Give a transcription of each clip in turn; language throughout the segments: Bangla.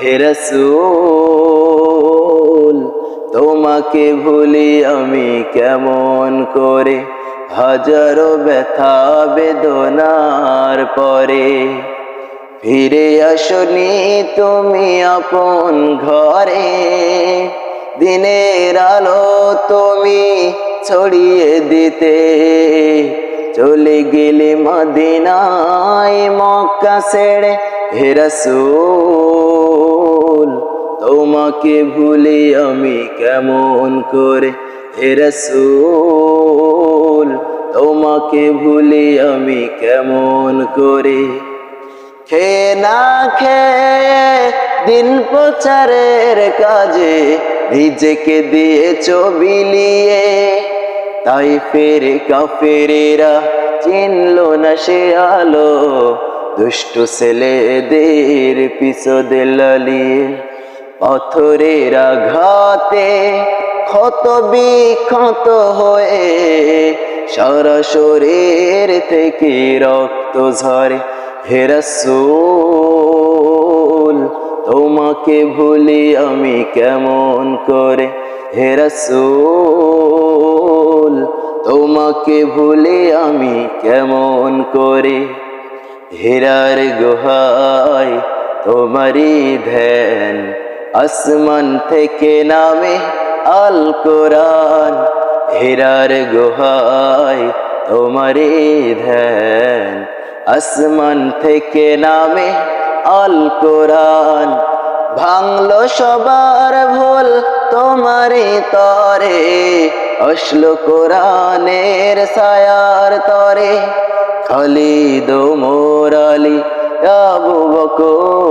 হেরসুল তোমাকে ভুলি আমি কেমন করে? হাজারো ব্যথা বেদনার পরে ফিরে আসনি তুমি আপন ঘরে। দিনের আলো তুমি ছড়িয়ে দিতে চলে গেলে মদিনায় মক্কা ছেড়ে। হেরসুল তোমাকে ভুলে আমি কেমন করে? হেরসুল তোমাকে ভুলে আমি কেমন করে? খে না খে দিন প্রচারের কাজে নিজেকে দিয়েছ বিলিয়ে তাই ফেরে কাফেরেরা চিনল না সে আলো। দুষ্ট ছেলেদের পিছ দিলালিয়ে পাথরের আঘাতে ক্ষত বিক্ষত হয়ে সারা থেকে রক্ত ঝরে। হেরসুল তোমাকে ভুলি আমি কেমন করে? হেরসুল তোমাকে ভুলি আমি কেমন করে? হেরার গুহায় তোমারই ধ্যান আসমান থেকে নামে আল কোরআন, হেরার গুহায় তোমারই ধ্যান। আসমান থেকে নামে আল কোরআন, ভাঙলো সবার ভুল তোমারই তরে। অশ্ল কোরআনের সায়ার তরে, খালিদ মোরালি আবু বকর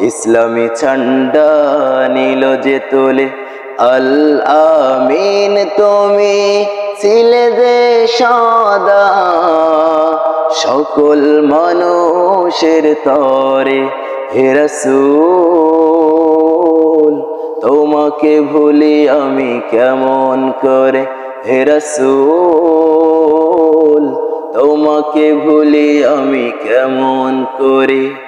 ইসলামী ঝান্ডা নীল যে তোলে। আল আমিন তুমি ছিলে দে সদা। সকল মানুষের তরে হেরসুল তোমাকে ভুলি আমি কেমন করে? হেরসুল তোমাকে ভুলি আমি কেমন করে?